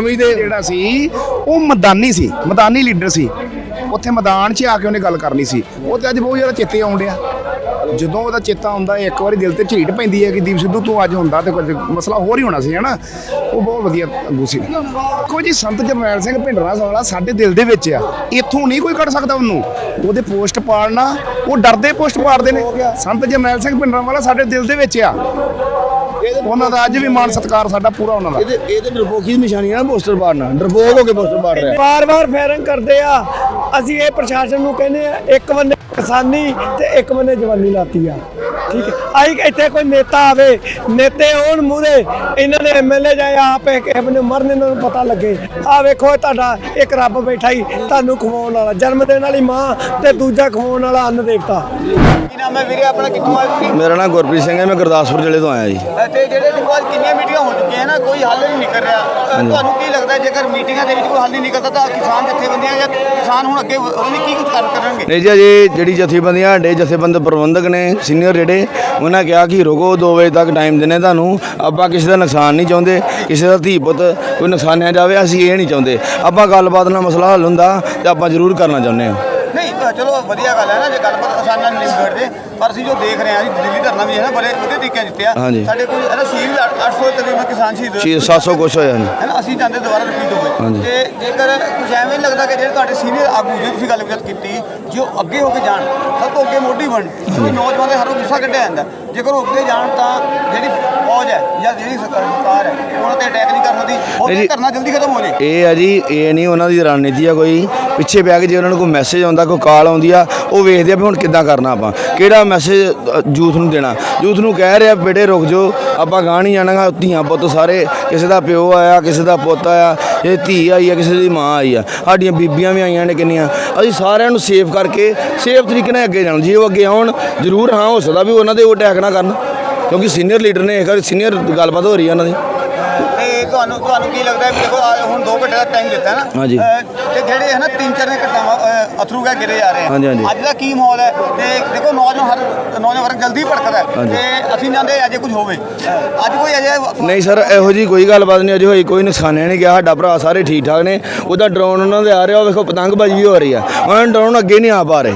ਨਵੀਂ ਦੇ ਜਿਹੜਾ ਸੀ, ਉਹ ਮੈਦਾਨੀ ਸੀ, ਮੈਦਾਨੀ ਲੀਡਰ ਸੀ। ਉੱਥੇ ਮੈਦਾਨ 'ਚ ਆ ਕੇ ਉਹਨੇ ਗੱਲ ਕਰਨੀ ਸੀ। ਉਹ ਤੇ ਅੱਜ ਬਹੁਤ ਜ਼ਿਆਦਾ ਚੇਤੇ ਆਉਣ ਡਿਆ। ਜਦੋਂ ਉਹਦਾ ਚੇਤਾ ਆਉਂਦਾ ਇੱਕ ਵਾਰੀ ਦਿਲ ਤੇ ਝੀਟ ਪੈਂਦੀ ਹੈ ਕਿ ਦੀਪ ਸਿੱਧੂ ਤੂੰ ਅੱਜ ਹੁੰਦਾ ਤੇ ਕੁਝ ਮਸਲਾ ਹੋਰ ਹੀ ਹੋਣਾ ਸੀ, ਹਨਾ? ਉਹ ਬਹੁਤ ਵਧੀਆ ਅੱਗੂ ਸੀ। ਦੇਖੋ ਜੀ ਸੰਤ ਜਰਨੈਲ ਸਿੰਘ ਭਿੰਡਰਾਂ ਵਾਲਾ ਸਾਡੇ ਦਿਲ ਦੇ ਵਿੱਚ ਆ। ਇੱਥੋਂ ਨਹੀਂ ਕੋਈ ਕੱਢ ਸਕਦਾ ਉਹਨੂੰ। ਉਹਦੇ ਪੋਸਟ ਪਾੜਨਾ, ਉਹ ਡਰਦੇ ਪੋਸਟ ਪਾੜਦੇ ਨੇ। ਸੰਤ ਜਰਨੈਲ ਸਿੰਘ ਭਿੰਡਰਾਂ ਵਾਲਾ ਸਾਡੇ ਦਿਲ ਦੇ ਵਿੱਚ ਆ। ਉਹਨਾਂ ਦਾ ਅੱਜ ਵੀ ਮਾਣ ਸਤਿਕਾਰ ਸਾਡਾ ਪੂਰਾ ਉਹਨਾਂ ਦਾ। ਇਹਦੇ ਇਹਦੇ ਡਰਪੋਕੀ ਦੀ ਨਿਸ਼ਾਨੀ ਆ ਪੋਸਟਰ ਪਾੜਨਾ ਡਰਪੋਕ ਹੋ ਕੇ ਪੋਸਟਰ ਪਾੜ ਰਿਹਾ ਵਾਰ-ਵਾਰ ਫਾਇਰਿੰਗ ਕਰਦੇ ਆ। ਅਸੀਂ ਇਹ ਪ੍ਰਸ਼ਾਸਨ ਨੂੰ ਕਹਿੰਦੇ ਆ ਇੱਕ ਬੰਨੇ ਕਿਸਾਨੀ ਤੇ ਇੱਕ ਬੰਨੇ ਜਵਾਨੀ ਲਾਤੀ ਆ। ਠੀਕ ਹੈ। ਆਈ ਇੱਥੇ ਕੋਈ ਨੇਤਾ ਆਵੇ ਨੇਤੇ ਹੋਣ ਮੂਰੇ ਇਹਨਾਂ ਨੇ ਐਮਐਲਏ ਜਾਏ ਆਪ ਇਹ ਬੰਨੇ ਮਰਨ ਇਹਨਾਂ ਨੂੰ ਪਤਾ ਲੱਗੇ। ਆ ਵੇਖੋ ਇਹ ਤੁਹਾਡਾ ਇੱਕ ਰੱਬ ਬੈਠਾ ਹੀ ਤੁਹਾਨੂੰ ਖਵਾਉਣ ਵਾਲਾ ਜਨਮ ਦੇਣ ਵਾਲੀ ਮਾਂ ਤੇ ਦੂਜਾ ਖਵਾਉਣ ਵਾਲਾ ਅੰਨ ਦੇਵਤਾ। ਕੀ ਨਾਮ ਹੈ ਵੀਰੇ ਆਪਣਾ ਕਿੱਥੋਂ ਆਏ ਤੁਸੀਂ? ਮੇਰਾ ਨਾਮ ਗੁਰਪ੍ਰੀਤ ਸਿੰਘ ਹੈ ਮੈਂ ਗੁਰਦਾਸਪੁਰ ਜ਼ਿਲ੍ਹੇ ਤੋਂ ਆਇਆ ਜੀ। ਤੇ ਜਿਹੜੇ ਦੇਖੋ ਅੱਜ ਕਿੰਨੀਆਂ ਮੀਟਿੰਗਾਂ ਹੋ ਚੁੱਕੀਆਂ ਹਨ ਕੋਈ ਹੱਲ ਨਹੀਂ ਨਿਕਲ ਰਿਹਾ। ਤੁਹਾਨੂੰ ਕੀ ਲੱਗਦਾ ਹੈ ਜੇਕਰ ਮੀਟਿੰਗਾਂ ਦੇ ਵਿੱਚ ਕੋਈ ਹੱਲ ਨਹੀਂ ਨਿਕਲਦਾ ਤਾਂ ਕਿਸਾਨ ਜਥੇਬੰਦੀਆਂ ਜਾਂ ਕਿਸਾਨ ਹੁਣ ਅੱਗੇ ਉਹਨਾਂ ਨੇ ਕੀ ਕੁਝ ਕਰ ਕਰਨਗੇ? ਨਹੀਂ ਜੀ ਅਜੇ ਜਿਹੜੀ ਜਥੇਬੰਦੀਆਂ ਸਾਡੇ ਜਥੇਬੰਦ ਪ੍ਰਬੰਧਕ ਨੇ ਸੀਨੀਅਰ ਜਿਹੜੇ ਉਹਨਾਂ ਕਿਹਾ ਕਿ ਰੁਕੋ 2 ਵਜੇ ਤੱਕ ਟਾਈਮ ਦਿੰਨੇ ਤੁਹਾਨੂੰ। ਆਪਾਂ ਕਿਸੇ ਦਾ ਨੁਕਸਾਨ ਨਹੀਂ ਚਾਹੁੰਦੇ। ਕਿਸੇ ਦਾ ਧੀ ਪੁੱਤ ਕੋਈ ਨੁਕਸਾਨਿਆ ਜਾਵੇ, ਅਸੀਂ ਇਹ ਨਹੀਂ ਚਾਹੁੰਦੇ। ਆਪਾਂ ਗੱਲਬਾਤ ਨਾਲ ਮਸਲਾ ਹੱਲ ਹੁੰਦਾ ਤੇ ਆਪਾਂ ਜ਼ਰੂਰ ਕਰਨਾ ਚਾਹੁੰਦੇ ਹਾਂ। ਨਹੀਂ ਚਲੋ ਵਧੀਆ ਗੱਲ ਹੈ ਨਾ, ਜੇ ਗੱਲਬਾਤ ਆਸਾਨ ਨਾਲ ਨਿਬੜਦੇ ਪਰ ਅਸੀਂ ਜੋ ਦੇਖ ਰਹੇ ਹਾਂ ਜੀ ਦਿੱਲੀ ਧਰਨਾ ਵੀ ਹੈ ਨਾ ਬੜੇ ਵਧੀਆ ਤਰੀਕੇ ਜਿੱਤਿਆ ਹਾਂਜੀ। ਸਾਡੇ ਕੋਈ ਇਹਦਾ ਸ਼ਹੀਦ 800 ਤਕਰੀਬਨ ਕਿਸਾਨ ਸ਼ਹੀਦ ਹੋਏ। ਛੇ 700 ਕੁਛ ਹੋਇਆ ਨਹੀਂ ਹੈ ਨਾ ਅਸੀਂ ਚਾਹੁੰਦੇ ਦੁਬਾਰਾ ਰਿਪੀਟ ਹੋਵੇ ਹਾਂਜੀ। ਤੇ ਜੇਕਰ ਕੁਝ ਐਵੇਂ ਲੱਗਦਾ ਕਿ ਜਿਹੜੇ ਤੁਹਾਡੇ ਸੀਨੀਅਰ ਆਗੂ ਜੇ ਤੁਸੀਂ ਗੱਲਬਾਤ ਕੀਤੀ ਜੋ ਅੱਗੇ ਹੋ ਕੇ ਜਾਣ ਸਭ ਤੋਂ ਅੱਗੇ ਮੋਢੀ ਬਣ ਜੋ ਨੌਜਵਾਨ ਦੇ ਹਰੋਂ ਗੁੱਸਾ ਕੱਢਿਆ ਜਾਂਦਾ ਜੇਕਰ ਉਹ ਅੱਗੇ ਜਾਣ ਤਾਂ ਜਿਹੜੀ ਫੌਜ ਹੈ ਜਾਂ ਜਿਹੜੀ ਸਰਕਾਰ ਹੈ ਉਹਨਾਂ ਤੇ ਅਟੈਕ ਨਹੀਂ ਕਰ ਸਕਦੀ ਉਹ ਜੀ। ਕਰਨਾ ਜਲਦੀ ਖਤਮ ਹੋ ਜਾਏ ਇਹ ਆ ਜੀ ਇਹ ਨਹੀਂ ਉਹਨਾਂ ਦੀ ਰਣਨੀਤੀ ਆ ਕੋਈ ਪਿੱਛੇ ਬੈ ਕੇ ਜੇ ਉਹਨਾਂ ਨੂੰ ਕੋਈ ਮੈਸੇਜ ਆਉਂਦਾ ਕੋਈ ਕਾਲ ਆਉਂਦੀ ਆ ਉਹ ਵੇਖਦੇ ਆ ਵੀ ਹੁਣ ਕਿੱਦਾਂ ਕਰਨਾ ਆਪਾਂ ਕਿਹੜਾ ਮੈਸੇਜ ਯੂਥ ਨੂੰ ਦੇਣਾ। ਯੂਥ ਨੂੰ ਕਹਿ ਰਿਹਾ, ਬੇਟੇ ਰੁਕ ਜਾਓ, ਆਪਾਂ ਗਾਂ ਨਹੀਂ ਜਾਣਾਗਾ ਧੀਆਂ ਪੁੱਤ ਸਾਰੇ, ਕਿਸੇ ਦਾ ਪਿਓ ਆਇਆ, ਕਿਸੇ ਦਾ ਪੁੱਤ ਆਇਆ, ਇਹ ਧੀ ਆਈ ਆ, ਕਿਸੇ ਦੀ ਮਾਂ ਆਈ ਆ। ਸਾਡੀਆਂ ਬੀਬੀਆਂ ਵੀ ਆਈਆਂ ਨੇ ਕਿੰਨੀਆਂ। ਅਸੀਂ ਸਾਰਿਆਂ ਨੂੰ ਸੇਫ ਕਰਕੇ ਸੇਫ ਤਰੀਕੇ ਨਾਲ ਅੱਗੇ ਜਾਣ। ਜੇ ਉਹ ਅੱਗੇ ਆਉਣ, ਜ਼ਰੂਰ ਹਾਂ, ਹੋ ਸਕਦਾ ਵੀ ਉਹਨਾਂ ਦੇ ਉਹ ਅਟੈਕ ਨਾ ਕਰਨ। ਕਿਉਂਕਿ ਸੀਨੀਅਰ ਲੀਡਰ ਨੇ ਇਹ ਸੀਨੀਅਰ ਗੱਲਬਾਤ ਹੋ ਰਹੀ ਹੈ ਉਹਨਾਂ ਦੀ। ਤੇ ਤੁਹਾਨੂੰ ਤੁਹਾਨੂੰ ਕੀ ਲੱਗਦਾ ਹੈ ਵੀ ਦੇਖੋ ਹੁਣ 2 ਘੰਟੇ ਦਾ ਟਾਈਮ ਦਿੱਤਾ ਹੈ ਨਾ ਹਾਂਜੀ। ਤੇ ਜਿਹੜੇ ਹੈ ਨਾ ਤਿੰਨ ਚਾਰ ਨੇ ਘਟਨਾਵਾਂ ਅਥਰੂ ਗਾ ਗਿਰੇ ਜਾ ਰਹੇ ਹਾਂਜੀ, ਹਾਂਜੀ। ਅੱਜ ਦਾ ਕੀ ਮਾਹੌਲ ਹੈ? ਤੇ ਦੇਖੋ ਨੌਜਵਾਨ ਹਰ ਨੌਜਵਾਨ ਵਰਗ ਜਲਦੀ ਭੜਕਦਾ ਹੈ। ਹਾਂਜੀ। ਤੇ ਅਸੀਂ ਚਾਹੁੰਦੇ ਅਜੇ ਕੁਝ ਹੋਵੇ। ਅੱਜ ਕੋਈ ਅਜੇ ਨਹੀਂ ਸਰ ਇਹੋ ਜੀ ਕੋਈ ਗੱਲਬਾਤ ਨਹੀਂ ਅਜੇ ਹੋਈ ਕੋਈ ਨੁਕਸਾਨਿਆ ਨਹੀਂ ਗਿਆ। ਸਾਡਾ ਭਰਾ ਸਾਰੇ ਠੀਕ ਠਾਕ ਨੇ। ਉਹਦਾ ਡਰੋਨ ਉਹਨਾਂ ਦੇ ਆ ਰਿਹਾ ਉਹ ਵੇਖੋ ਪਤੰਗਬਾਜ਼ੀ ਹੋ ਰਹੀ ਆ। ਉਹਨਾਂ ਡਰੋਨ ਅੱਗੇ ਨਹੀਂ ਆ ਪਾ ਰਹੇ।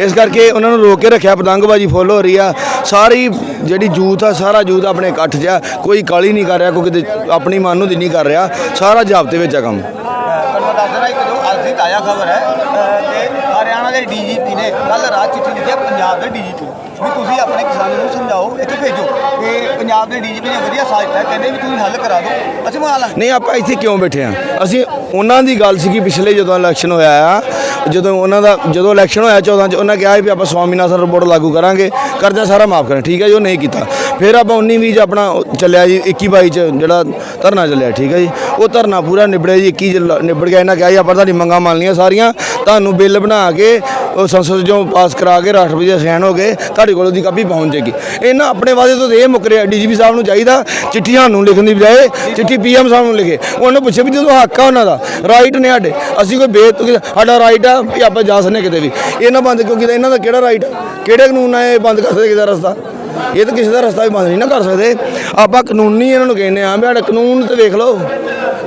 ਇਸ ਕਰਕੇ ਉਹਨਾਂ ਨੂੰ ਰੋਕ ਕੇ ਰੱਖਿਆ ਪਤੰਗਬਾਜ਼ੀ ਫੁੱਲ ਹੋ ਰਹੀ ਆ। ਸਾਰੀ ਜਿਹੜੀ ਯੂਥ ਆ ਸਾਰਾ ਯੂਥ ਆਪਣੇ ਇਕੱਠ 'ਚ ਆ। ਕੋਈ ਕਾਲੀ ਨਹੀਂ ਕਰ ਰਿਹਾ ਕੋਈ ਕਿਤੇ ਆਪਣੀ ਮਨ ਨੂੰ ਦੀ ਨਹੀਂ ਕਰ ਰਿਹਾ। ਸਾਰਾ ਜਾਬਤੇ ਵਿੱਚ ਆ ਕੰਮ। ਤੁਹਾਨੂੰ ਦੱਸ ਦੇਣਾ ਇੱਕ ਜੋ ਅੱਜ ਦੀ ਤਾਜ਼ਾ ਖਬਰ ਹੈ ਅਹ ਤੇ ਹਰਿਆਣਾ ਦੇ ਡੀਜੀਪੀ ਨੇ ਕੱਲ ਰਾਤ ਚਿੱਠੀ ਲਿਖੀ ਹੈ ਪੰਜਾਬ ਦੇ ਡੀਜੀਪੀ ਵੀ ਤੁਸੀਂ ਆਪਣੇ ਕਿਸਾਨਾਂ ਨੂੰ ਸਮਝਾਓ ਇੱਥੇ ਭੇਜੋ। ਤੇ ਪੰਜਾਬ ਦੇ ਡੀਜੀਪੀ ਨੇ ਵਧੀਆ ਸਾਥ ਦਿੱਤਾ ਕਹਿੰਦੇ ਵੀ ਤੁਸੀਂ ਹੱਲ ਕਰਾ ਦਿਓ। ਅਸੀਂ ਮੰਗਾ ਲਾਂਗੇ ਨਹੀਂ ਆਪਾਂ ਇੱਥੇ ਕਿਉਂ ਬੈਠੇ ਆ ਅਸੀਂ ਉਹਨਾਂ ਦੀ ਗੱਲ ਸੀਗੀ ਪਿਛਲੇ ਜਦੋਂ ਇਲੈਕਸ਼ਨ ਹੋਇਆ ਆ। ਜਦੋਂ ਉਹਨਾਂ ਦਾ, ਜਦੋਂ ਇਲੈਕਸ਼ਨ ਹੋਇਆ 14 ਚ, ਉਹਨਾਂ ਕਿਹਾ ਸੀ ਵੀ ਆਪਾਂ ਸਵਾਮੀਨਾਥਨ ਰਿਪੋਰਟ ਲਾਗੂ ਕਰਾਂਗੇ, ਕਰਜ਼ਾ ਸਾਰਾ ਮਾਫ ਕਰਾਂ ਠੀਕ ਹੈ ਜੀ, ਉਹ ਨਹੀਂ ਕੀਤਾ। ਫਿਰ ਆਪਾਂ 19 20 ਚ ਆਪਣਾ ਚੱਲਿਆ ਜੀ 21 22 ਚ ਜਿਹੜਾ ਧਰਨਾ ਚੱਲਿਆ, ਠੀਕ ਹੈ ਜੀ। ਉਹ ਧਰਨਾ ਪੂਰਾ ਨਿਬੜਿਆ ਜੀ 21 ਚ ਨਿਬੜ ਗਿਆ। ਇਹਨਾਂ ਕਿਹਾ ਜੀ, ਆਪਾਂ ਤੁਹਾਡੀ ਮੰਗਾਂ ਮੰਨ ਲਈਆਂ ਸਾਰੀਆਂ। ਤੁਹਾਨੂੰ ਬਿੱਲ ਬਣਾ ਕੇ ਉਹ ਸੰਸਦ ਚੋਂ ਪਾਸ ਕਰਾ ਕੇ ਰਾਸ਼ਟਰਪਤੀ ਦਾ ਸਾਈਨ ਹੋ ਗਏ, ਤੁਹਾਡੇ ਕੋਲ ਉਹਦੀ ਕਾਪੀ ਪਹੁੰਚ ਜਾਏਗੀ। ਇਹਨਾਂ ਆਪਣੇ ਵਾਅਦੇ ਤੋਂ ਤਾਂ ਇਹ ਮੁੱਕਰਿਆ ਡੀਜੀਪੀ ਸਾਹਿਬ ਨੂੰ ਚਾਹੀਦਾ, ਚਿੱਠੀ ਸਾਨੂੰ ਲਿਖਣ ਦੀ ਬਜਾਏ, ਚਿੱਠੀ ਪੀਐਮ ਸਾਹਿਬ ਨੂੰ ਲਿਖੇ। ਉਹਨੂੰ ਪੁੱਛੇ ਵੀ ਜਦੋਂ ਹੱਕ ਆ ਉਹਨਾਂ ਦਾ ਰਾਈਟ ਨੇ ਸਾਡੇ। ਅਸੀਂ ਕੋਈ ਬੇਤੁਕੀ ਸਾਡਾ ਰਾਈਟ ਆ ਵੀ ਆਪਾਂ ਜਾ ਸਕਨੇ ਕਿਤੇ ਵੀ। ਇਹਨਾਂ ਬੰਦ ਕਿਉਂਕਿ ਕੀਤਾ ਇਹਨਾਂ ਦਾ ਕਿਹੜਾ ਰਾਈਟ ਕਿਹੜੇ ਕਾਨੂੰਨ ਨਾਲ ਇਹ ਬੰਦ ਕਰ ਸਕਦੇ ਕਿਸੇ ਰਸਤਾ? ਇਹ ਤਾਂ ਕਿਸੇ ਦਾ ਰਸਤਾ ਵੀ ਬੰਦ ਨਹੀਂ ਨਾ ਕਰ ਸਕਦੇ। ਆਪਾਂ ਕਾਨੂੰਨੀ ਇਹਨਾਂ ਨੂੰ ਕਹਿੰਦੇ ਆ ਵੀ ਸਾਡਾ ਕਾਨੂੰਨ ਤੇ ਵੇਖ ਲਓ।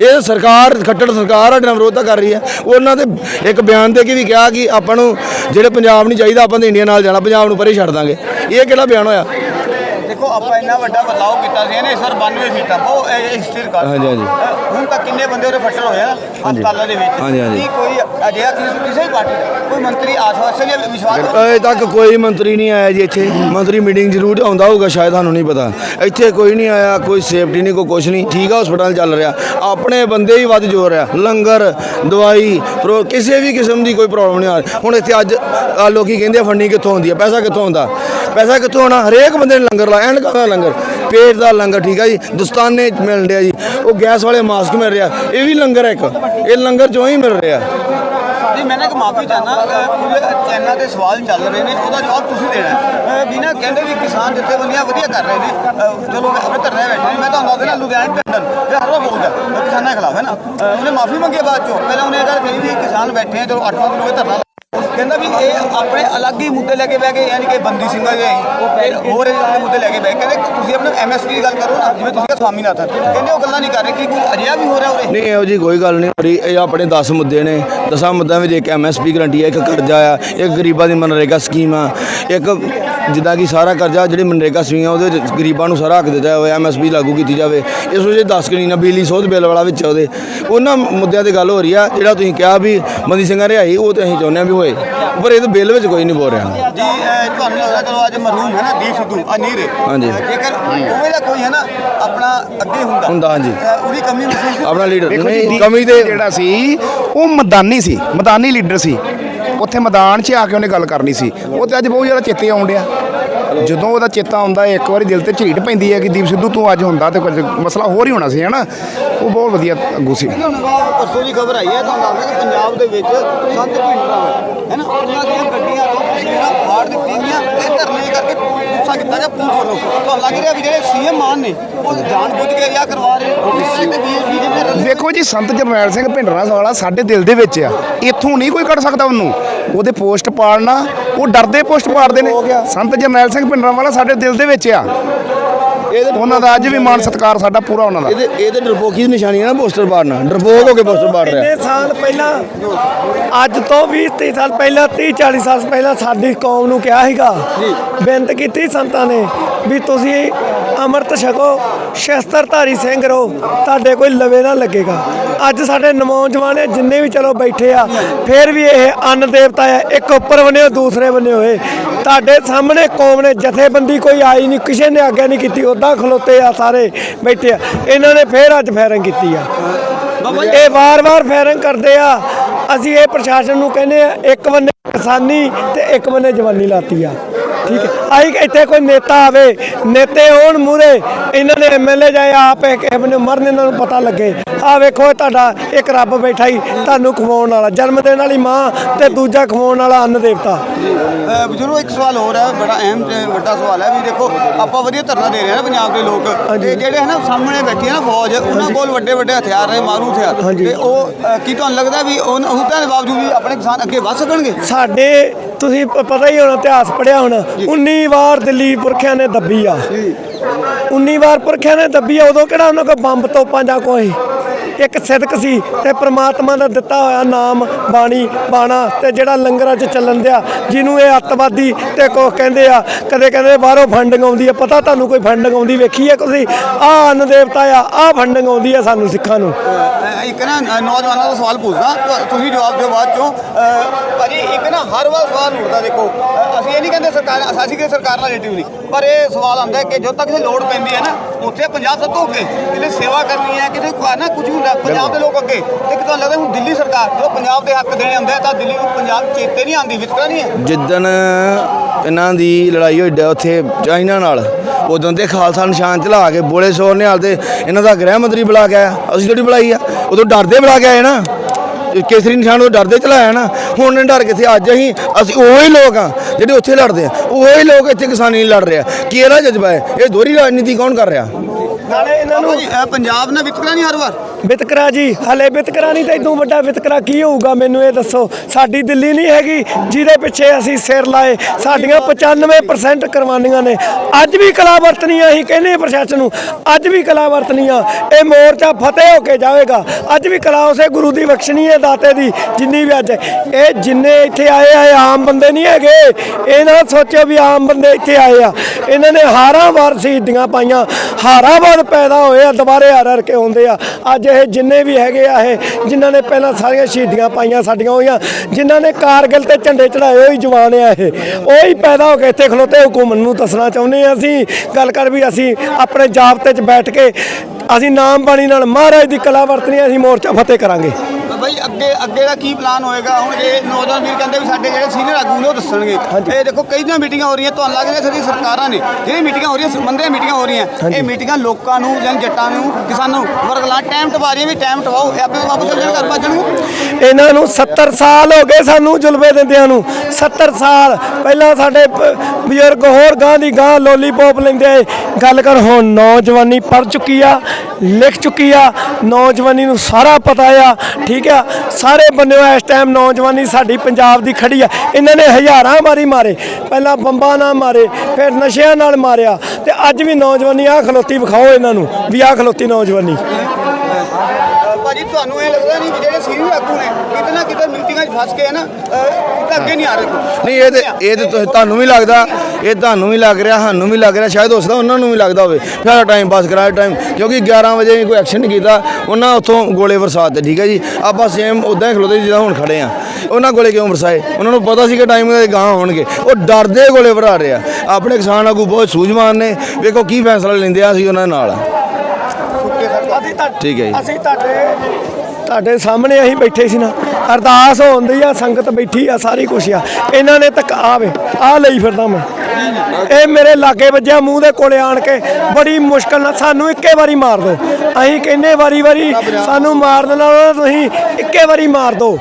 ਇਹ ਸਰਕਾਰ, ਖੱਟੜ ਸਰਕਾਰ ਸਾਡੇ ਨਾਲ ਵਿਰੋਧ ਤਾਂ ਕਰ ਰਹੀ ਹੈ। ਉਹਨਾਂ ਦੇ ਇੱਕ ਬਿਆਨ ਦੇ ਕੇ ਵੀ ਕਿਹਾ ਕਿ ਆਪਾਂ ਨੂੰ ਜਿਹੜੇ ਪੰਜਾਬ ਨਹੀਂ ਚਾਹੀਦਾ, ਆਪਾਂ ਤਾਂ ਇੰਡੀਆ ਨਾਲ ਜਾਣਾ, ਪੰਜਾਬ ਨੂੰ ਪਰੇ ਛੱਡ ਦਾਂਗੇ। ਇਹ ਕਿਹੜਾ ਬਿਆਨ ਹੋਇਆ? ਦੇਖੋ ਆਪਾਂ ਇੰਨਾ ਵੱਡਾ ਬਦਲਾਅ ਕੀਤਾ ਸੀ ਇਹਨੇ ਸਰ 92 ਸੀਟਾਂ ਉਹ ਹਿਸਟਰੀ ਰਿਕਾਰਡ ਹਾਂਜੀ, ਹਾਂਜੀ। ਹੁਣ ਤੱਕ ਕਿੰਨੇ ਬੰਦੇ ਉਹਦੇ ਫੱਟੜ ਹੋਏ ਆ ਹਸਪਤਾਲਾਂ ਦੇ ਵਿੱਚ? ਹਾਂਜੀ, ਹਾਂਜੀ। ਕੋਈ ਅਜਿਹਾ ਕਿਸੇ ਵੀ ਪਾਰਟੀ ਦਾ? ਕੋਈ ਮੰਤਰੀ ਆਸ਼ਵਾਸਨ ਜਾਂ ਵਿਸ਼ਵਾਸ ਅਜੇ ਤੱਕ ਕੋਈ ਮੰਤਰੀ ਨਹੀਂ ਆਇਆ ਜੀ ਇੱਥੇ। ਮੰਤਰੀ ਮੀਟਿੰਗ ਜ਼ਰੂਰ ਆਉਂਦਾ ਹੋਊਗਾ ਸ਼ਾਇਦ ਸਾਨੂੰ ਨਹੀਂ ਪਤਾ। ਇੱਥੇ ਕੋਈ ਨਹੀਂ ਆਇਆ ਕੋਈ ਸੇਫਟੀ ਨਹੀਂ ਕੋਈ ਕੁਛ ਨਹੀਂ। ਠੀਕ ਆ ਹਸਪਤਾਲ ਚੱਲ ਰਿਹਾ। ਆਪਣੇ ਬੰਦੇ ਹੀ ਵੱਧ ਜੋਰ ਆ। ਲੰਗਰ ਦਵਾਈ ਕਿਸੇ ਵੀ ਕਿਸਮ ਦੀ ਕੋਈ ਪ੍ਰੋਬਲਮ ਨਹੀਂ ਆ। ਰਹੀ ਹੁਣ ਇੱਥੇ ਅੱਜ ਲੋਕੀ ਕਹਿੰਦੇ ਫੰਡਿੰਗ ਕਿੱਥੋਂ ਆਉਂਦੀ ਆ? ਪੈਸਾ ਕਿੱਥੋਂ ਆਉਂਦਾ ਪੈਸਾ ਕਿੱਥੋਂ ਆਉਣਾ? ਹਰੇਕ ਬੰਦੇ ਨੇ ਲੰਗਰ ਲਾਇਆ ਐਨਕਾਂ ਦਾ ਲੰਗਰ, ਪੇਟ ਦਾ ਲੰਗਰ, ਠੀਕ ਆ ਜੀ, ਦਸਤਾਨੇ ਮਿਲ ਰਿਹਾ ਜੀ, ਉਹ ਗੈਸ ਵਾਲੇ ਮਾਸਕ ਮਿਲ ਰਿਹਾ, ਇਹ ਵੀ ਲੰਗਰ ਹੈ ਇੱਕ, ਇਹ ਲੰਗਰ ਚੋਂ ਹੀ ਮਿਲ ਰਿਹਾ। ਜੀ, ਮੈਂ ਨਾ ਇੱਕ ਮਾਫੀ ਚਾਹਨਾ ਪੂਰੇ ਤੇ ਸਵਾਲ ਚੱਲ ਰਹੇ ਨੇ, ਉਹਦਾ ਜਵਾਬ ਤੁਸੀਂ ਦੇਣਾ ਹੈ। ਅਹ ਬਿਨਾਂ ਕਹਿੰਦੇ ਵੀ ਕਿਸਾਨ ਜਥੇਬੰਦੀਆਂ ਵਧੀਆ ਕਰ ਰਹੇ ਨੇ, ਅਹ, ਚਲੋ ਆਪਣੇ ਧਰਨੇ ਬੈਠੇ ਨੇ, ਮੈਂ ਤੁਹਾਨੂੰ ਦੱਸ ਦੇਣਾ ਲੁਧਿਆਣਾ ਟੰਡਨ ਇਹ ਹਰ ਵਾਰ ਬੋਲਦਾ, ਕਿਸਾਨਾਂ ਖਿਲਾਫ, ਹੈ ਨਾ? ਉਹਨੇ ਮਾਫੀ ਮੰਗੀ ਬਾਅਦ ਚੋਂ, ਪਹਿਲਾਂ ਉਹਨੇ ਇਹ ਗੱਲ ਕਹੀ ਵੀ ਕਿਸਾਨ ਬੈਠੇ ਆ, ਚਲੋ 8 ਦਿਨ ਹੋ ਧਰਨਾ ਕਹਿੰਦਾ ਵੀ ਇਹ ਆਪਣੇ ਅਲੱਗ ਹੀ ਮੁੱਦੇ ਲੈ ਕੇ ਬਹਿ ਗਏ, ਯਾਨੀ ਕਿ ਬੰਦੀ ਸਿੰਘਾਂ ਦੇ ਤੇ ਹੋਰ ਇਹ ਮੁੱਦੇ ਲੈ ਕੇ ਬਹਿ ਗਏ। ਕਹਿੰਦੇ ਤੁਸੀਂ ਆਪਣੇ ਐਮਐਸਪੀ ਦੀ ਗੱਲ ਕਰੋ ਨਾ, ਜਿਵੇਂ ਤੁਸੀਂ ਸਵਾਮੀਨਾਥਨ ਕਹਿੰਦੇ ਉਹ ਗੱਲਾਂ ਨਹੀਂ ਕਰ ਰਹੇ, ਕਿ ਕੋਈ ਅਜਿਹਾ ਵੀ ਹੋ ਰਿਹਾ ਉਰੇ? ਨਹੀਂ, ਇਹੋ ਜੀ ਕੋਈ ਗੱਲ ਨਹੀਂ ਹੋ ਰਹੀ। ਇਹ ਆਪਣੇ 10 ਮੁੱਦੇ ਨੇ। 10 ਮੁੱਦਿਆਂ ਵਿੱਚ ਇੱਕ ਐਮਐਸਪੀ ਗਰੰਟੀ ਹੈ ਇੱਕ ਕਰਜ਼ਾ ਆ, ਇੱਕ ਗਰੀਬਾਂ ਦੀ ਮਨਰੇਗਾ ਸਕੀਮ ਆ, ਇੱਕ ਜਿੱਦਾਂ ਕਿ ਸਾਰਾ ਕਰਜ਼ਾ ਜਿਹੜੀ ਮਨਰੇਗਾ ਸਕੀਮ ਆ ਉਹਦੇ ਵਿੱਚ ਗਰੀਬਾਂ ਨੂੰ ਸਾਰਾ ਹੱਕ ਦਿੱਤਾ ਹੋਇਆ ਐਮਐਸਪੀ ਲਾਗੂ ਕੀਤੀ ਜਾਵੇ। ਇਸ ਵਿੱਚ 10 ਕਨੀਨਾ ਬਿਜਲੀ ਸੋਧ ਬਿੱਲ ਵਾਲਾ ਵਿੱਚ ਉਹਦੇ। ਉਹਨਾਂ ਮੁੱਦਿਆਂ ਤੇ ਗੱਲ ਹੋ ਰਹੀ ਆ ਜਿਹੜਾ ਤੁਸੀਂ ਕਿਹਾ ਵੀ ਬੰਦੀ ਸਿੰਘਾਂ ਰਿਹਾਈ ਉਹ ਤੇ ਅਸੀਂ ਚਾਹੁੰਦੇ ਆ ਵੀ ਹੋਏ। ਪਰ ਇਹ ਤਾਂ ਬਿੱਲ ਵਿੱਚ ਕੋਈ ਨਹੀਂ ਬੋਲ ਰਿਹਾ। ਜੀ ਤੁਹਾਨੂੰ ਲੱਗਦਾ ਚਲੋ ਅੱਜ ਮਰਹੂਮ ਹੈ ਨਾ ਦੀਪ ਸਿੱਧੂ ਅਨੀਰ। ਹਾਂਜੀ। ਜੇਕਰ ਉਵੇਂ ਦਾ ਕੋਈ ਹੈ ਨਾ ਆਪਣਾ ਅੱਗੇ ਹੁੰਦਾ। ਹੁੰਦਾ, ਹਾਂਜੀ। ਉਹਦੀ ਕਮੀ ਮਹਿਸੂਸ ਆਪਣਾ ਲੀਡਰ ਨਹੀਂ ਕਮੀ ਤੇ ਜਿਹੜਾ ਸੀ ਉਹ ਮੈਦਾਨੀ ਸੀ ਮੈਦਾਨੀ ਲੀਡਰ ਸੀ। ਉੱਥੇ ਮੈਦਾਨ 'ਚ ਆ ਕੇ ਉਹਨੇ ਗੱਲ ਕਰਨੀ ਸੀ। ਉਹ ਤੇ ਅੱਜ ਬਹੁਤ ਜ਼ਿਆਦਾ ਚੇਤੇ ਆਉਣ ਡਿਆ। ਜਦੋਂ ਉਹਦਾ ਚੇਤਾ ਆਉਂਦਾ, ਇੱਕ ਵਾਰੀ ਦਿਲ ਤੇ ਝੀਟ ਪੈਂਦੀ ਹੈ ਕਿ ਦੀਪ ਸਿੱਧੂ ਤੂੰ ਅੱਜ ਹੁੰਦਾ ਤੇ ਕੁਝ ਮਸਲਾ ਹੋਰ ਹੀ ਹੋਣਾ ਸੀ, ਹਨਾ? ਉਹ ਬਹੁਤ ਵਧੀਆ ਅੱਗੂ ਪਰਸੋਂ ਦੀ ਖਬਰ ਆਈ ਹੈ, ਤੁਹਾਨੂੰ ਦੱਸਦਾ ਕਿ ਪੰਜਾਬ ਦੇ ਵਿੱਚ ਸੰਤ ਭਿੰਡਰਾਂ ਹੈ ਨਾ ਉਹਨਾਂ ਦੀਆਂ ਗੱਡੀਆਂ ਤੋਂ ਤਸਵੀਰਾਂ ਫਾੜ ਦਿੱਤੀਆਂ ਗਈਆਂ ਇਹ ਧਰਨੇ ਕਰਕੇ ਗੁੱਸਾ ਕੀਤਾ ਗਿਆ ਪੁਲਿਸ ਵੱਲੋਂ। ਤੁਹਾਨੂੰ ਲੱਗ ਰਿਹਾ ਵੀ ਜਿਹੜੇ ਸੀਐਮ ਮਾਨ ਨੇ, ਉਹ ਜਾਣ ਬੁੱਝ ਕੇ ਰਿਆ ਕਰਵਾ ਰਹੇ ਨੇ। ਤੇ ਬੀਜੇਪੀ ਦੇਖੋ ਜੀ ਸੰਤ ਜਰਨੈਲ ਸਿੰਘ ਭਿੰਡਰਾਂ ਵਾਲਾ ਸਾਡੇ ਦਿਲ ਦੇ ਵਿੱਚ ਆ। ਇੱਥੋਂ ਨਹੀਂ ਕੋਈ ਕੱਢ ਸਕਦਾ ਉਹਨੂੰ। ਉਹਦੇ ਪੋਸਟ ਪਾੜਨਾ ਉਹ ਡਰਦੇ ਪੋਸਟ ਪਾੜਦੇ ਨੇ। ਸੰਤ ਜਰਨੈਲ ਸਿੰਘ ਭਿੰਡਰਾਂ ਵਾਲਾ ਸਾਡੇ ਦਿਲ ਦੇ ਵਿੱਚ ਆ। ਉਹਨਾਂ ਦਾ ਅੱਜ ਵੀ ਮਾਣ ਸਤਿਕਾਰ ਸਾਡਾ ਪੂਰਾ ਉਹਨਾਂ ਦਾ। ਇਹਦੇ ਇਹਦੇ ਡਰਪੋਕੀ ਦੀ ਨਿਸ਼ਾਨੀ ਹੈ ਨਾ ਪੋਸਟਰ ਪਾੜਨਾ। ਡਰਪੋਕ ਹੋ ਕੇ ਪੋਸਟਰ ਪਾੜ ਰਿਹਾ। ਇੰਨੇ ਸਾਲ ਪਹਿਲਾਂ ਅੱਜ ਤੋਂ 20 30 ਸਾਲ ਪਹਿਲਾਂ 30 40 ਸਾਲ ਪਹਿਲਾਂ ਸਾਡੀ ਕੌਮ ਨੂੰ ਕਿਹਾ ਸੀਗਾ ਬੇਨਤ ਕੀਤੀ ਸੰਤਾਂ ਨੇ ਵੀ ਤੁਸੀਂ ਅੰਮ੍ਰਿਤ ਛਕੋ ਸ਼ਸਤਰਧਾਰੀ ਸਿੰਘ ਰਹੋ ਤੁਹਾਡੇ ਕੋਈ ਲਵੇ ਨਾ ਲੱਗੇਗਾ। ਅੱਜ ਸਾਡੇ ਨੌਜਵਾਨ ਜਿੰਨੇ ਵੀ ਚਲੋ ਬੈਠੇ ਆ ਫਿਰ ਵੀ ਇਹ ਅੰਨ ਦੇਵਤਾ ਆ ਇੱਕ ਉੱਪਰ ਬਣੇ ਦੂਸਰੇ ਬਣੇ ਹੋਏ ਤੁਹਾਡੇ ਸਾਹਮਣੇ ਕੌਮ ਨੇ ਜਥੇਬੰਦੀ ਕੋਈ ਆਈ ਨਹੀਂ ਕਿਸੇ ਨੇ ਆਗਿਆ ਨਹੀਂ ਕੀਤੀ ਉਦਾਂ ਖਲੋਤੇ ਆ ਸਾਰੇ ਬੈਠੇ ਆ। ਇਹਨਾਂ ਨੇ ਫਿਰ ਅੱਜ ਫਾਇਰਿੰਗ ਕੀਤੀ ਆ। ਇਹ ਵਾਰ-ਵਾਰ ਫਾਇਰਿੰਗ ਕਰਦੇ ਆ। ਅਸੀਂ ਇਹ ਪ੍ਰਸ਼ਾਸਨ ਨੂੰ ਕਹਿੰਦੇ ਆ ਇੱਕ ਬੰਨੇ ਕਿਸਾਨੀ ਤੇ ਇੱਕ ਬੰਨੇ ਜਵਾਨੀ ਲਾਤੀ ਆ। ਠੀਕ ਹੈ। ਆਈ ਇੱਥੇ ਕੋਈ ਨੇਤਾ ਆਵੇ ਨੇਤੇ ਹੋਣ ਮੂਰੇ ਇਹਨਾਂ ਨੇ ਐਮਐਲਏ ਜਾਏ ਆਪ ਇੱਕ ਬੰਨੇ ਮਰਨ ਇਹਨਾਂ ਨੂੰ ਪਤਾ ਲੱਗੇ। ਆ ਵੇਖੋ ਇਹ ਤੁਹਾਡਾ ਇੱਕ ਰੱਬ ਬੈਠਾ ਹੀ ਤੁਹਾਨੂੰ ਖਵਾਉਣ ਵਾਲਾ ਜਨਮ ਦੇਣ ਵਾਲੀ ਮਾਂ ਤੇ ਦੂਜਾ ਖਵਾਉਣ ਵਾਲਾ ਅੰਨ ਦੇਵਤਾ। ਬਜ਼ੁਰਗੋ ਇੱਕ ਸਵਾਲ ਹੋਰ ਹੈ ਬੜਾ ਅਹਿਮ ਤੇ ਵੱਡਾ ਸਵਾਲ ਹੈ ਵੀ ਦੇਖੋ ਆਪਾਂ ਵਧੀਆ ਧਰਨਾ ਦੇ ਰਹੇ ਹਾਂ ਪੰਜਾਬ ਦੇ ਲੋਕ। ਤੇ ਜਿਹੜੇ ਹੈ ਨਾ ਸਾਹਮਣੇ ਬੈਠੀ ਨਾ ਫੌਜ ਉਹਨਾਂ ਕੋਲ ਵੱਡੇ ਵੱਡੇ ਹਥਿਆਰ ਨੇ ਮਾਰੂ ਹਥਿਆਰ। ਤੇ ਉਹ ਕੀ ਤੁਹਾਨੂੰ ਲੱਗਦਾ ਵੀ ਉਹਨਾਂ ਉਹਨਾਂ ਦੇ ਬਾਵਜੂਦ ਵੀ ਆਪਣੇ ਕਿਸਾਨ ਅੱਗੇ ਵੱਧ ਸਕਣਗੇ? ਸਾਡੇ ਤੁਸੀਂ ਪ- ਪਤਾ ਹੀ ਹੋਣਾ ਇਤਿਹਾਸ ਪੜਿਆ ਹੋਣਾ 19 ਵਾਰ ਦਿੱਲੀ ਪੁਰਖਿਆਂ ਨੇ ਦੱਬੀ ਆ। 19 ਵਾਰ ਪੁਰਖਿਆਂ ਨੇ ਦੱਬੀ ਆ ਉਦੋਂ ਕਿਹੜਾ ਉਹਨਾਂ ਕੋਲ ਬੰਬ ਤੋਪਾਂ ਜਾਂ ਕੋਈ ਇੱਕ ਸਿਦਕ ਸੀ ਤੇ ਪ੍ਰਮਾਤਮਾ ਦਾ ਦਿੱਤਾ ਹੋਇਆ ਨਾਮ ਬਾਣੀ ਬਾਣਾ ਤੇ ਜਿਹੜਾ ਲੰਗਰਾਂ 'ਚ ਚੱਲਣ ਦਿਆ ਜਿਹਨੂੰ ਇਹ ਅੱਤਵਾਦੀ ਤੇ ਕੋ ਕਹਿੰਦੇ ਆ ਕਦੇ ਕਹਿੰਦੇ ਬਾਹਰੋਂ ਫੰਡਿੰਗ ਆਉਂਦੀ ਆ ਪਤਾ ਤੁਹਾਨੂੰ ਕੋਈ ਫੰਡਿੰਗ ਆਉਂਦੀ ਵੇਖੀ ਆ ਤੁਸੀਂ? ਆਹ ਅੰਨ ਦੇਵਤਾ ਆ ਆ ਫੰਡਿੰਗ ਆਉਂਦੀ ਆ ਸਾਨੂੰ ਸਿੱਖਾਂ ਨੂੰ। ਇੱਕ ਨਾ ਨੌਜਵਾਨਾਂ ਦਾ ਸਵਾਲ ਪੁੱਛਦਾ ਤੁਸੀਂ ਜਵਾਬ ਦਿਓ ਬਾਅਦ ਚੋਂ। ਅਹ, ਭਾਜੀ ਇੱਕ ਨਾ ਹਰ ਵਾਰ ਸਵਾਲ ਉੱਠਦਾ ਦੇਖੋ। ਅਸੀਂ ਇਹ ਨਹੀਂ ਕਹਿੰਦੇ ਸਰਕਾਰ ਅਸੀਂ ਕਿ ਸਰਕਾਰ ਨਾਲ ਰਿਲੇਟਿਵ ਨਹੀਂ ਪਰ ਇਹ ਸਵਾਲ ਆਉਂਦਾ ਕਿ ਜਦੋਂ ਤੱਕ ਲੋੜ ਪੈਂਦੀ ਹੈ ਨਾ ਉੱਥੇ ਪੰਜਾਬ ਸਭ ਤੋਂ ਅੱਗੇ ਕਿਤੇ ਸੇਵਾ ਕਰਨੀ ਹੈ ਕਿਤੇ ਕੋਈ ਨਾ ਕੁਝ ਹੁੰਦਾ ਪੰਜਾਬ ਦੇ ਲੋਕ ਅੱਗੇ। ਤੇ ਤੁਹਾਨੂੰ ਲੱਗਦਾ ਹੁਣ ਦਿੱਲੀ ਸਰਕਾਰ ਜੋ ਪੰਜਾਬ ਦੇ ਹੱਕ ਦੇਣੇ ਹੁੰਦੇ ਆ ਤਾਂ ਦਿੱਲੀ ਨੂੰ ਪੰਜਾਬ ਚੇਤੇ ਨਹੀਂ ਆਉਂਦੀ ਵਿਤਕਰਾ ਨਹੀਂ ਹੈ। ਜਿੱਦਣ ਇਹਨਾਂ ਦੀ ਲੜਾਈ ਹੋਈ ਡ- ਉੱਥੇ ਚਾਈਨਾ ਨਾਲ ਉਦੋਂ ਤੇ ਖਾਲਸਾ ਨਿਸ਼ਾਨ ਚਲਾ ਕੇ ਬੋਲੇ ਸੋਰ ਨਿਹਾਲ ਤੇ ਇਹਨਾਂ ਦਾ ਗ੍ਰਹਿ ਮੰਤਰੀ ਬੁਲਾ ਕੇ ਆਇਆ ਅਸੀਂ ਥੋੜੀ ਬੁਲਾਈ ਆ। ਉਦੋਂ ਡਰਦੇ ਬੁਲਾ ਕੇ ਆਏ ਨਾ। ਕੇਸਰੀ ਨਿਸ਼ਾਨ ਉਹ ਡਰਦੇ ਚਲਾਇਆ ਨਾ। ਹੁਣ ਡਰ ਕਿੱਥੇ ਅੱਜ ਅਸੀਂ ਅਸੀਂ ਉਹੀ ਲੋਕ ਆ ਜਿਹੜੇ ਉੱਥੇ ਲੜਦੇ ਆ। ਉਹੀ ਲੋਕ ਇੱਥੇ ਕਿਸਾਨੀ ਲੜ ਰਹੇ ਕੀ ਇਹਦਾ ਜਜ਼ਬਾ ਹੈ? ਇਹ ਦੋਹਰੀ ਰਾਜਨੀਤੀ ਕੌਣ ਕਰ ਰਿਹਾ? ਨਾਲੇ ਇਹਨਾਂ ਨੂੰ ਪੰਜਾਬ ਨਾਲ ਵਿਤਕਰਾ ਨਹੀਂ ਹਰ ਵਾਰ। ਵਿਤਕਰਾ ਜੀ, ਹਲੇ ਵਿਤਕਰਾ ਨਹੀਂ ਤਾਂ ਇਦੋਂ ਵੱਡਾ ਵਿਤਕਰਾ ਕੀ ਹੋਊਗਾ ਮੈਨੂੰ ਇਹ ਦੱਸੋ। ਸਾਡੀ ਦਿੱਲੀ ਨਹੀਂ ਹੈਗੀ, ਜਿਹਦੇ ਪਿੱਛੇ ਅਸੀਂ ਸਿਰ ਲਾਏ, ਸਾਡੀਆਂ 95% ਕੁਰਬਾਨੀਆਂ ਨੇ। ਅੱਜ ਵੀ ਕਲਾ ਵਰਤਨੀਆਂ ਅਸੀਂ ਕਹਿੰਦੇ ਪ੍ਰਸ਼ਾਸਨ ਨੂੰ, ਅੱਜ ਵੀ ਕਲਾ ਵਰਤਨੀਆਂ ਇਹ ਮੋਰਚਾ ਫਤਿਹ ਹੋ ਕੇ ਜਾਵੇਗਾ। ਅੱਜ ਵੀ ਕਲਾ ਉਸੇ ਗੁਰੂ ਦੀ ਬਖਸ਼ਣੀ ਹੈ, ਦਾਤੇ ਦੀ, ਜਿੰਨੀ ਵੀ ਅੱਜ। ਇਹ ਜਿੰਨੇ ਇੱਥੇ ਆਏ ਆ ਆਮ ਬੰਦੇ ਨਹੀਂ ਹੈਗੇ। ਇਹ ਨਾ ਸੋਚੋ ਵੀ ਆਮ ਬੰਦੇ ਇੱਥੇ ਆਏ ਆ। ਇਹਨਾਂ ਨੇ ਹਾਰਾਂ ਵਾਰ ਸ਼ਹੀਦੀਆਂ ਪਾਈਆਂ। ਹਾਰਾਂ ਬਾਅਦ ਪੈਦਾ ਹੋਏ ਆ, ਦੁਬਾਰੇ ਹਰ ਹਰ ਕੇ ਆਉਂਦੇ ਆ। ਅੱਜ ਇਹ ਜਿੰਨੇ ਵੀ ਹੈਗੇ ਆ ਇਹ, ਜਿਨ੍ਹਾਂ ਨੇ ਪਹਿਲਾਂ ਸਾਰੀਆਂ ਸ਼ਹੀਦੀਆਂ ਪਾਈਆਂ ਸਾਡੀਆਂ ਹੋਈਆਂ, ਜਿਨ੍ਹਾਂ ਨੇ ਕਾਰਗਿਲ ਤੇ ਝੰਡੇ ਚੜਾਏ ਉਹੀ ਜਵਾਨ ਆ ਇਹ, ਉਹੀ ਪੈਦਾ ਹੋ ਕੇ ਇੱਥੇ ਖਲੋਤੇ ਹੁਕੂਮਤ ਨੂੰ ਦੱਸਣਾ ਚਾਹੁੰਦੇ ਆ ਅਸੀਂ। ਗੱਲ ਕਰ ਵੀ ਅਸੀਂ ਆਪਣੇ ਜਾਬਤੇ 'ਚ ਬੈਠ ਕੇ ਅਸੀਂ ਨਾਮ ਬਾਣੀ ਨਾਲ ਮਹਾਰਾਜ ਦੀ ਕਲਾ ਵਰਤਨੀ ਅਸੀਂ ਮੋਰਚਾ ਫਤਿਹ ਕਰਾਂਗੇ। ਬਈ ਅੱਗੇ ਅੱਗੇ ਦਾ ਕੀ ਪਲਾਨ ਹੋਏਗਾ? ਹੁਣ ਇਹ ਨੌਜਵਾਨ ਵੀਰ ਕਹਿੰਦੇ ਵੀ ਸਾਡੇ ਜਿਹੜੇ ਸੀਨੀਅਰ ਆਗੂ ਨੇ ਉਹ ਦੱਸਣਗੇ। ਇਹ ਦੇਖੋ ਕਈ ਦੀਆਂ ਮੀਟਿੰਗਾਂ ਹੋ ਰਹੀਆਂ ਤੁਹਾਨੂੰ ਲੱਗ ਰਿਹਾ ਸਾਡੀ ਸਰਕਾਰਾਂ ਨੇ। ਜਿਹੜੀ ਮੀਟਿੰਗਾਂ ਹੋ ਰਹੀਆਂ ਸੰਬੰਧਿਤ ਮੀਟਿੰਗਾਂ ਹੋ ਰਹੀਆਂ ਇਹ ਮੀਟਿੰਗਾਂ ਲੋਕਾਂ ਨੂੰ ਜਾਂ ਜੱਟਾਂ ਨੂੰ ਕਿਸਾਨਾਂ ਨੂੰ ਵਰਗਲਾ ਟਾਈਮ ਟਪਾ ਰਹੀਆਂ ਵੀ ਟਾਈਮ ਟਪਾਓ ਇਹ ਆਪੇ ਵਾਪਸ ਜਾਣ ਘਰ ਭੱਜਣਗੇ ਇਹਨਾਂ ਨੂੰ 70 ਸਾਲ ਹੋ ਗਏ ਸਾਨੂੰ ਜ਼ੁਲਮੇ ਦਿੰਦਿਆਂ ਨੂੰ। 70 ਸਾਲ। ਪਹਿਲਾਂ ਸਾਡੇ ਬਜ਼ੁਰਗ ਹੋਰ ਗਾਂ ਦੀ ਗਾਂ ਲੋਲੀਪੌਪ ਲੈਂਦੇ ਆਏ। ਗੱਲ ਕਰ, ਹੁਣ ਨੌਜਵਾਨੀ ਪੜ ਚੁੱਕੀ ਆ, ਲਿਖ ਚੁੱਕੀ ਆ। ਨੌਜਵਾਨੀ ਨੂੰ ਸਾਰਾ ਪਤਾ ਆ। ਠੀਕ ਆ? ਸਾਰੇ ਬੰਨਿਓ, ਇਸ ਟਾਈਮ ਨੌਜਵਾਨੀ ਸਾਡੀ ਪੰਜਾਬ ਦੀ ਖੜੀ ਆ। ਇਹਨਾਂ ਨੇ ਹਜ਼ਾਰਾਂ ਵਾਰੀ ਮਾਰੇ। ਪਹਿਲਾਂ ਬੰਬਾਂ ਨਾਲ ਮਾਰੇ, ਫਿਰ ਨਸ਼ਿਆਂ ਨਾਲ ਮਾਰਿਆ। ਤੇ ਅੱਜ ਵੀ ਨੌਜਵਾਨੀ ਆ ਖਲੋਤੀ ਵਿਖਾਓ ਇਹਨਾਂ ਨੂੰ, ਵੀ ਆ ਖਲੋਤੀ ਨੌਜਵਾਨੀ। ਤੁਹਾਨੂੰ ਇਹ ਲੱਗਦਾ ਨਹੀਂ ਜਿਹੜੇ ਸੀਨੀਅਰ ਆਗੂ ਨੇ ਕਿਤੇ ਨਾ ਕਿਤੇ ਮੀਟਿੰਗਾਂ 'ਚ ਫਸ ਕੇ ਨਾ ਤਾਂ ਅੱਗੇ ਨਹੀਂ ਆ ਰਹੇ ਨਹੀਂ, ਇਹ ਤੇ ਇਹ ਤੇ ਤੁਹ- ਤੁਹਾਨੂੰ ਵੀ ਲੱਗਦਾ, ਇਹ ਤੁਹਾਨੂੰ ਵੀ ਲੱਗ ਰਿਹਾ, ਸਾਨੂੰ ਵੀ ਲੱਗ ਰਿਹਾ, ਸ਼ਾਇਦ ਹੋ ਸਕਦਾ ਉਹਨਾਂ ਨੂੰ ਵੀ ਲੱਗਦਾ ਹੋਵੇ। ਫਿਰ ਟਾਈਮ ਪਾਸ ਕਰਾਇਆ ਟਾਈਮ ਕਿਉਂਕਿ 11 ਵਜੇ ਵੀ ਕੋਈ ਐਕਸ਼ਨ ਨਹੀਂ ਕੀਤਾ, ਉਹਨਾਂ ਉੱਥੋਂ ਗੋਲੇ ਵਰਸਾ ਦਿੱਤੇ, ਠੀਕ ਹੈ ਜੀ? ਆਪਾਂ ਸੇਮ ਉਦਾਂ ਹੀ ਖਲੋਤੇ ਜਿੱਦਾਂ ਹੁਣ ਖੜੇ ਆ। ਉਹਨਾਂ ਗੋਲੇ ਕਿਉਂ ਵਰਸਾਏ? ਉਹਨਾਂ ਨੂੰ ਪਤਾ ਸੀ ਕਿ ਟਾਈਮ ਦੇ ਗਾਂ ਹੋਣਗੇ। ਉਹ ਡਰਦੇ ਗੋਲੇ ਵਰਾ ਰਹੇ ਆ। ਆਪਣੇ ਕਿਸਾਨ ਆਗੂ ਬਹੁਤ ਸੂਝਵਾਨ ਨੇ। ਵੇਖੋ ਕੀ ਫੈਸਲਾ ਲੈਂਦੇ ਆ ਅਸੀਂ ਉਹਨਾਂ ਨਾਲ। ਤਾਂ ਠੀਕ ਹੈ ਜੀ। ਅਸੀਂ ਤੁਹਾਡੇ ਤੁਹਾਡੇ ਸਾਹਮਣੇ ਅਸੀਂ ਬੈਠੇ ਸੀ ਨਾ। ਅਰਦਾਸ ਹੁੰਦੀ ਆ ਸੰਗਤ ਬੈਠੀ ਆ ਸਾਰੀ ਕੁਛ ਆ। ਇਹਨਾਂ ਨੇ ਤੱਕ ਆਵੇ ਆ ਲਈ ਫਿਰਦਾ ਮੈਂ। ਇਹ ਮੇਰੇ ਲਾਗੇ ਵੱਜਿਆ ਮੂੰਹ ਦੇ ਕੋਲੇ ਆਣ ਕੇ ਬੜੀ ਮੁਸ਼ਕਲ ਨਾਲ ਸਾਨੂੰ ਇੱਕੇ ਵਾਰੀ ਮਾਰ ਦਿਓ ਅਸੀਂ ਕਹਿੰਨੇ ਵਾਰੀ ਵਾਰੀ ਸਾਨੂੰ ਮਾਰਨ ਨਾਲੋਂ ਤੁਸੀਂ ਇੱਕੇ ਵਾਰੀ ਮਾਰ ਦਿਓ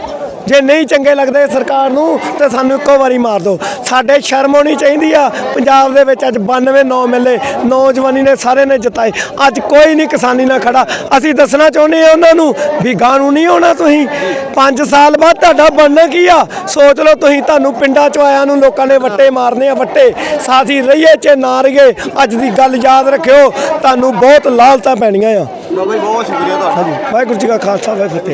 ਜੇ ਨਹੀਂ ਚੰਗੇ ਲੱਗਦੇ ਸਰਕਾਰ ਨੂੰ ਤੇ ਸਾਨੂੰ ਇੱਕੋ ਵਾਰੀ ਮਾਰ ਦਿਓ। ਸਾਡੇ ਸ਼ਰਮ ਹੋਣੀ ਚਾਹੀਦੀ ਆ। ਪੰਜਾਬ ਦੇ ਵਿੱਚ ਅੱਜ 92 ਨੌ ਮਿਲੇ ਨੌਜਵਾਨੀ ਨੇ ਸਾਰੇ ਨੇ ਜਿਤਾਏ। ਅੱਜ ਕੋਈ ਨਹੀਂ ਕਿਸਾਨੀ ਨਾਲ ਖੜਾ। ਅਸੀਂ ਦੱਸਣਾ ਚਾਹੁੰਦੇ ਆ ਉਹਨਾਂ ਨੂੰ ਵੀ ਗਾਂ ਨੂੰ ਨਹੀਂ ਹੋਣਾ ਤੁਸੀਂ। 5 ਸਾਲ ਬਾਅਦ ਤੁਹਾਡਾ ਬਣਨਾ ਕੀ ਆ? ਸੋਚ ਲਓ ਤੁਸੀਂ ਤੁਹਾਨੂੰ ਪਿੰਡਾਂ ਚ ਆਇਆਂ ਨੂੰ ਲੋਕਾਂ ਨੇ ਵੱਟੇ ਮਾਰਨੇ ਆ ਵੱਟੇ। ਸਾਥੀ ਰਹੀਏ ਚ ਨਾ ਰਹੀਏ ਅੱਜ ਦੀ ਗੱਲ ਯਾਦ ਰੱਖਿਓ। ਤੁਹਾਨੂੰ ਬਹੁਤ ਲਾਲਤਾਂ ਪੈਣੀਆਂ ਆ। ਬਾਬਾ ਜੀ ਬਹੁਤ ਸ਼ੁਕਰੀਆ ਤੁਹਾਡਾ। ਵਾਹਿਗੁਰੂ ਜੀ ਕਾ ਖਾਲਸਾ ਵਾਹਿਗੁਰੂ